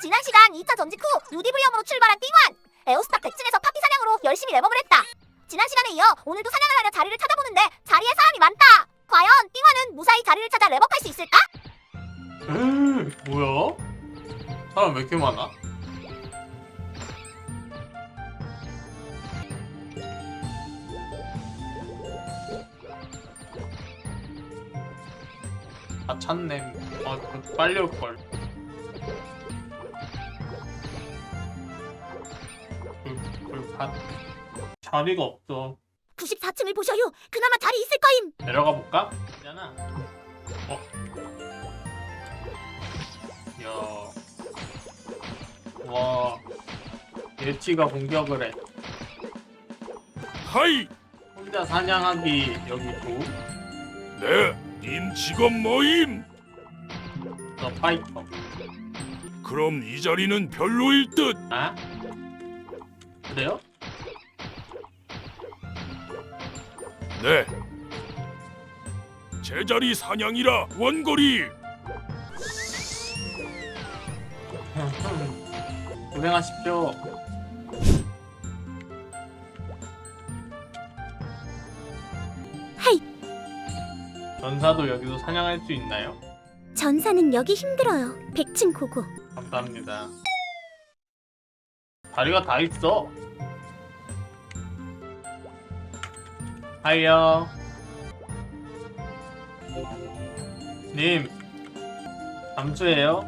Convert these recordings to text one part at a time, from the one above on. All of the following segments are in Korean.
지난 시간 2차 전직 후 루디브리엄으로 출발한 띵환 에어스타 100층에서 파티 사냥으로 열심히 랩업을 했다 지난 시간에 이어 오늘도 사냥을 하려 자리를 찾아보는데 자리에 사람이 많다 과연 띵환은 무사히 자리를 찾아 랩업할 수 있을까? 음, 뭐야? 사람 왜 이렇게 많아? 아 찾네. 아 그- 빨리 올 걸. 불, 불판 자리가 없어. 94층을 보셔요 그나마 자리 있을 거임 내려가 볼까? 있잖아. 어? 야. 와. 예치가 공격을 해. 하이, 혼자 사냥하기 여기 도. 네, 님 직업 모임. 너 파이터. 그럼 이 자리는 별로일 듯. 아? 그래요? 네. 제자리 사냥이라 원거리. 고생하십시오. 하이 전사도 여기서 사냥할 수 있나요? 전사는 여기 힘들어요 100층 고고 감사합니다. 다리가 다 있어. 하이요. 님, 잠수예요?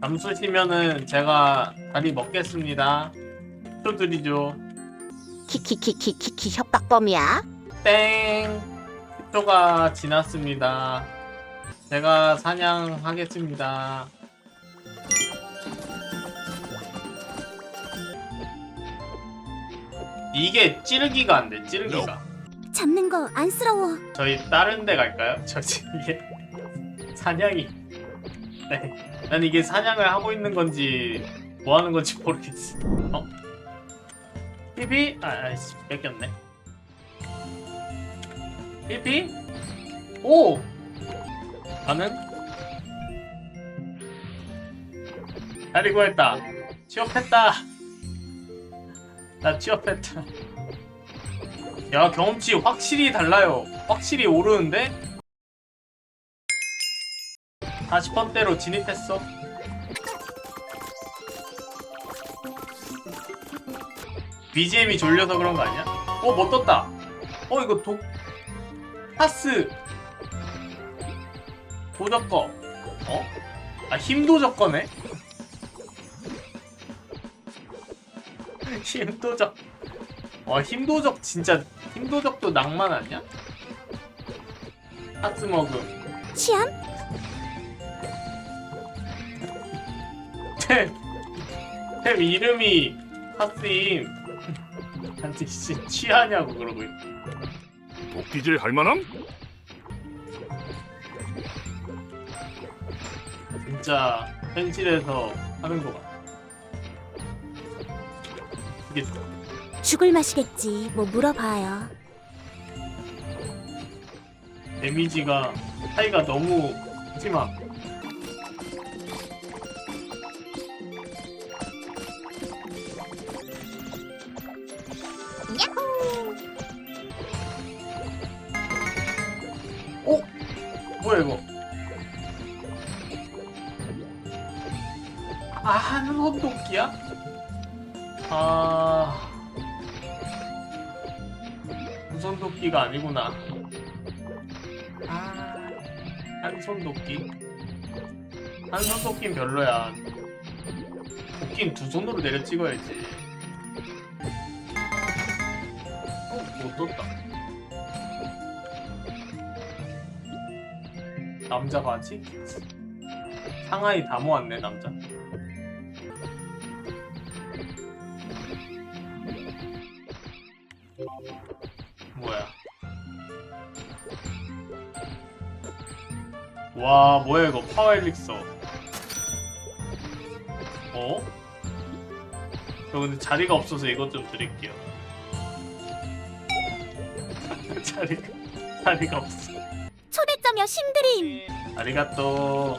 잠수시면은 제가 다리 먹겠습니다. 표 드리죠. 키키키키키키 협박범이야? 땡! 10초가 지났습니다. 제가 사냥하겠습니다. 이게 찌르기가 안 돼, 찌르기가. 잡는 거 안쓰러워 저희 다른 데 갈까요? 저 지금 이게 사냥이. 네. 난 이게 사냥을 하고 있는 건지 뭐 하는 건지 모르겠어. 어? 삐삐? 아, 아이씨, 뺏겼네. 삐삐? 오! 나는? 다리 구했다. 취업했다. 나 취업했다. 야 경험치 확실히 달라요 확실히 오르는데 40번대로 진입했어 BGM이 졸려서 그런 거 아니야? 어, 뭐 떴다. 어, 이거 독, 파스. 도적거. 어? 아, 힘도적거네? 힘도적. 와, 힘도적 진짜, 힘도적도 낭만 아니야? 먹음. 취함? 템, 템 이름이 파스임. 한테 씨 취하냐고 그러고 있. 도끼질 할만함? 진짜 현실에서 하는 거 같아. 이게 죽을 맛이겠지 뭐 물어봐요 데미지가 차이가 너무 심함. 오! 뭐야 이거? 아, 한손 도끼야? 아... 우선 도끼가 아니구나. 아, 한손 도끼? 한손 도끼는 별로야. 도끼는 두 손으로 내려 찍어야지. 어, 못 떴다. 남자 바지? 상하이 다 모았네, 남자. 와 뭐야 이거? 파워 엘릭서. 어? 저 근데 자리가 없어서 이것 좀 드릴게요. 자리가 자리가 없어. 초대점여 심드림 아리가또.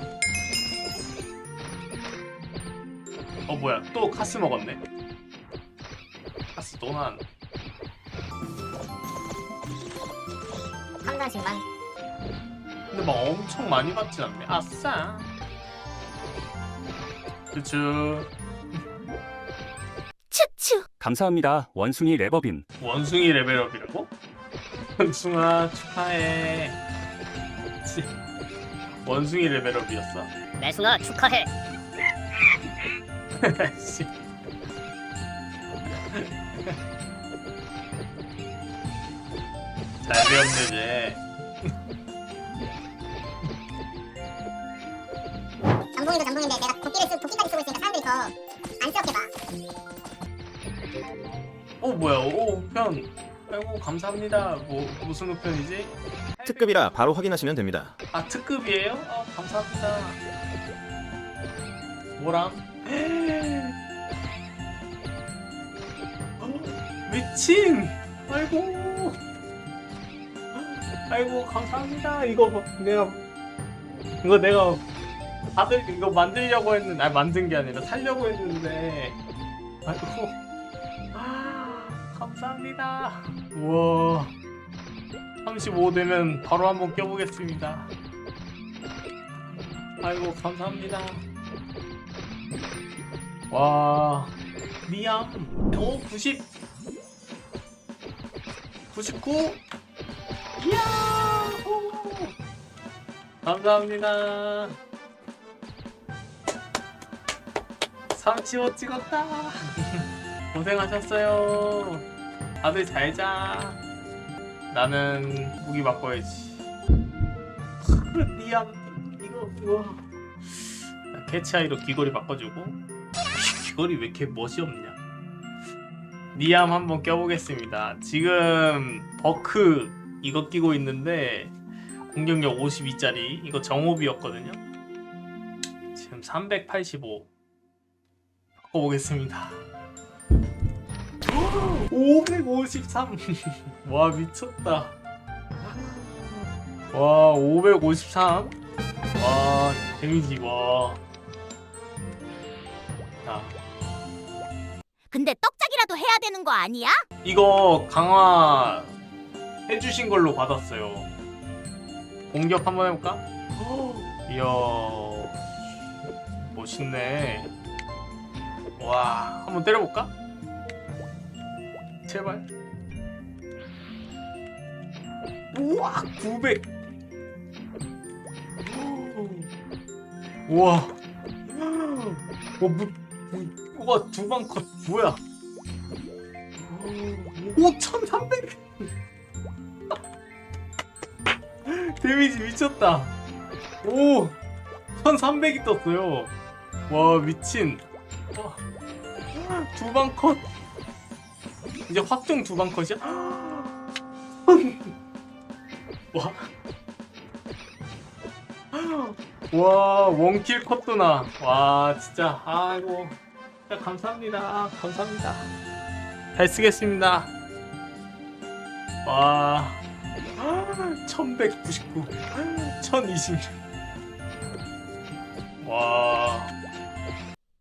어 뭐야? 또 카스 먹었네? 카스 또 나왔네. 한 가지만 근데 막 엄청 많이 받진 않네 아싸 그쵸 추추. 감사합니다. 원숭이 레버빔. 원숭이 레벨업이라고? 원숭아 축하해 치, 원숭이 레벨업이었어? 매숭아 축하해. 씨. 잘 배웠네 쟤 잠봉이도 잠봉인데 내가 도끼를 쓰 도끼까지 쓰고 있으니까 사람들이 더 안쓰럽게 봐. 어 뭐야 오 우편 아이고 감사합니다 뭐 무슨 우편이지? 특급이라 바로 확인하시면 됩니다. 아 특급이에요? 어 감사합니다 뭐람? 어, 미친 아이고 아이고 감사합니다 이거 뭐 내가 이거 내가 다들 이거 만들려고 했는데 아니 만든 게 아니라 살려고 했는데. 아이고. 아, 감사합니다. 우와. 35 되면 바로 한번 껴보겠습니다. 아이고 감사합니다. 와. 미암 오 90, 99 이야! 호 감사합니다. 35 찍었다. 고생하셨어요. 다들 잘 자. 나는 무기 바꿔야지. 니암 이거 이거 캐치아이로 귀걸이 바꿔주고 귀걸이 왜 이렇게 멋이 없냐? 니암 한번 껴보겠습니다. 지금 버크 이거 끼고 있는데 공격력 52짜리 이거 정오비였거든요. 지금 385 바꿔보겠습니다. 553 와 미쳤다 와 553? 와 데미지 와 자, 근데 떡작이라도 해야 되는 거 아니야? 이거 강화 해주신 걸로 받았어요 공격 한번 해볼까? 이야 멋있네 와 한번 때려볼까? 제발. 우와 900 우와. 와, 뭐, 뭐, 우와 두방 컷 뭐야? 5300 데미지 미쳤다. 오 1300이 떴어요. 와 미친 두 방 컷 이제 확정 두 방 컷이야? 와. 와, 원킬 컷도 나. 와, 진짜. 아이고. 진짜 감사합니다. 감사합니다. 잘 쓰겠습니다. 와. 1199. 1026. 와.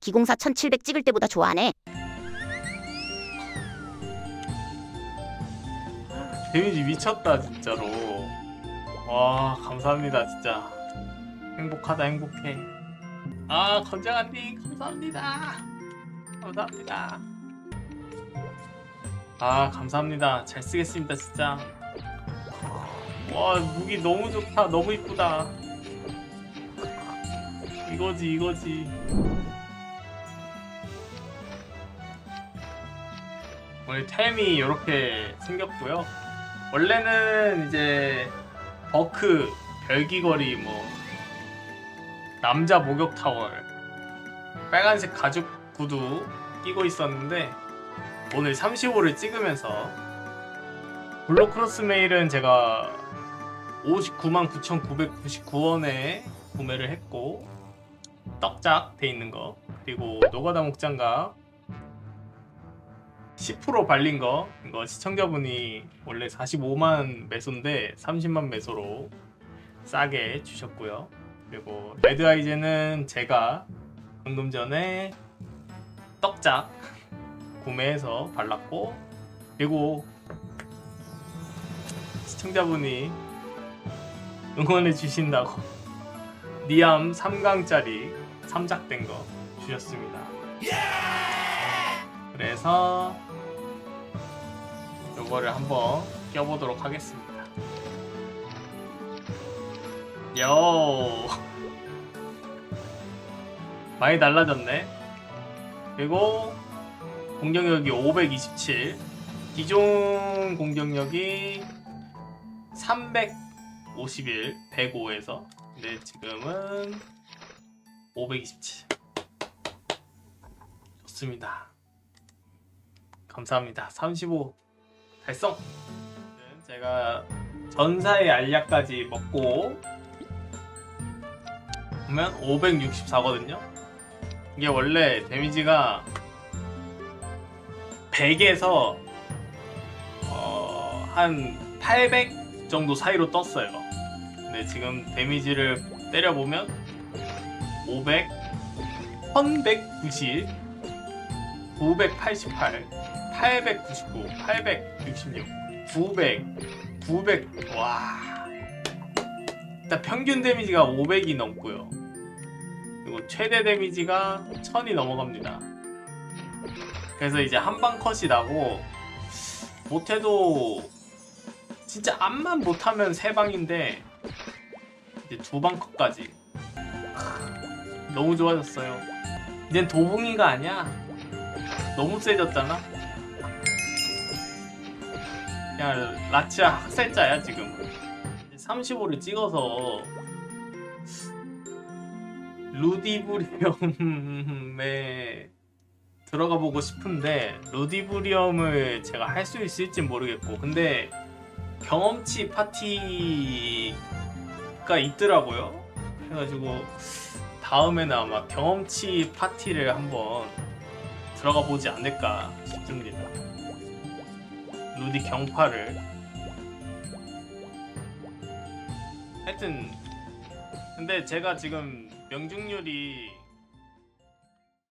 기공사 1700 찍을 때보다 좋아하네. 데미지 미쳤다 진짜로. 와 감사합니다 진짜. 행복하다 행복해. 아 건장한님 감사합니다. 감사합니다. 아 감사합니다. 잘 쓰겠습니다 진짜. 와 무기 너무 좋다. 너무 이쁘다. 이거지 이거지 오늘 템이 이렇게 생겼고요. 원래는 이제 버크 별귀걸이 뭐 남자 목욕 타월 빨간색 가죽 구두 끼고 있었는데 오늘 35를 찍으면서 블록 크로스 메일은 제가 59만 9,999원에 구매를 했고 떡작 돼 있는 거 그리고 노가다 목장갑 10% 발린 거 이거 시청자분이 원래 45만 매소인데 30만 매소로 싸게 주셨고요. 그리고 레드 아이즈는 제가 방금 전에 떡작 구매해서 발랐고 그리고 시청자분이 응원해 주신다고 니암 3강짜리 3작된 거 주셨습니다. 그래서 요거를 한번 껴보도록 하겠습니다. 요 많이 달라졌네. 그리고 공격력이 527, 기존 공격력이 351, 105에서 근데 지금은 527. 좋습니다. 감사합니다. 35 달성. 제가 전사의 알약까지 먹고 보면 564거든요. 이게 원래 데미지가 100에서 어, 한 800 정도 사이로 떴어요. 근데 지금 데미지를 때려보면 500, 1190, 988, 899, 866, 900, 900, 와. 일단 평균 데미지가 500이 넘고요. 그리고 최대 데미지가 1000이 넘어갑니다. 그래서 이제 한 방 컷이 나고 못해도 진짜 암만 못하면 세 방인데 이제 두 방 컷까지 너무 좋아졌어요. 이젠 도붕이가 아니야. 너무 세졌잖아. 그냥 라치아 학살자야 지금. 35를 찍어서 루디브리엄에 들어가 보고 싶은데 루디브리엄을 제가 할 수 있을지 모르겠고 근데 경험치 파티가 있더라고요. 그래가지고 다음에는 아마 경험치 파티를 한번 들어가 보지 않을까 싶습니다. 루디 경파를. 하여튼 근데 제가 지금 명중률이